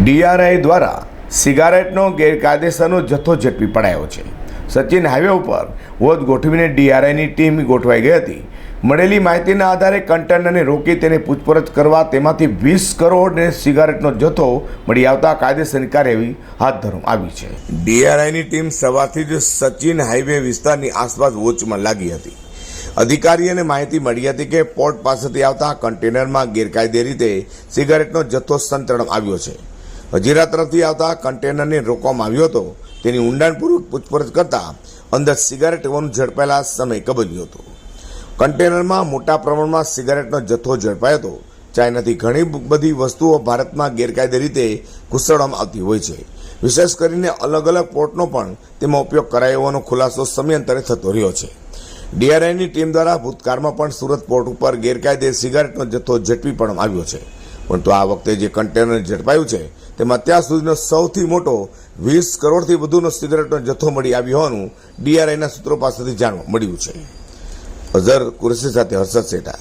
DRI દ્વારા સિગારેટનો ગેરકાયદેસરનો જથ્થો ઝડપી પડાયો છે. સચિન હાઈવે ઉપર વોધ ગોઠવીને ડીઆરઆઈની ટીમ ગોઠવાઈ ગઈ હતી. મળેલી માહિતીના આધારે કન્ટેનરને રોકી તેને પૂછપરછ કરવા તેમાંથી વીસ કરોડને સિગારેટનો જથ્થો મળી આવતા કાયદેસરની કાર્યવાહી હાથ ધરવામાં આવી છે. ડીઆરઆઈની ટીમ સવારથી જ સચિન હાઈવે વિસ્તારની આસપાસ વોચમાં લાગી હતી. અધિકારીઓને માહિતી મળી હતી કે પોર્ટ પાસેથી આવતા કન્ટેનરમાં ગેરકાયદે રીતે સિગારેટનો જથ્થો સંતરણ આવ્યો છે. હજીરા તરફથી આવતા કન્ટેનરને રોકવામાં આવ્યો હતો. તેની ઊંડાણપૂર્વક પૂછપરછ કરતા અંદર સિગારેટ હોવાનું ઝડપાયેલા સમય કબજ્યો હતો. કન્ટેનરમાં મોટા પ્રમાણમાં સિગારેટનો જથ્થો ઝડપાયો હતો. ચાઇનાથી ઘણી બધી વસ્તુઓ ભારતમાં ગેરકાયદે રીતે ઘૂસડવામાં આવતી હોય છે. વિશેષ કરીને અલગ અલગ પોર્ટનો પણ તેમાં ઉપયોગ કરાયો હોવાનો ખુલાસો સમયાંતરે થતો રહ્યો છે. ડીઆરઆઈની ટીમ દ્વારા ભૂતકાળમાં પણ સુરત પોર્ટ ઉપર ગેરકાયદે સિગારેટનો જથ્થો ઝડપી પડવામાં આવ્યો છે. પરંતુ આ વખતે જે કન્ટેનર ઝડપાયું છે, તેમાં અત્યાર સુધીનો સૌથી મોટો વીસ કરોડથી વધુનો સિગરેટનો જથ્થો મળી આવ્યો હોવાનું ડીઆરઆઈના સૂત્રો પાસેથી જાણવા મળ્યું છે. અઝર કુરેશી સાથે હર્ષદ સેઠા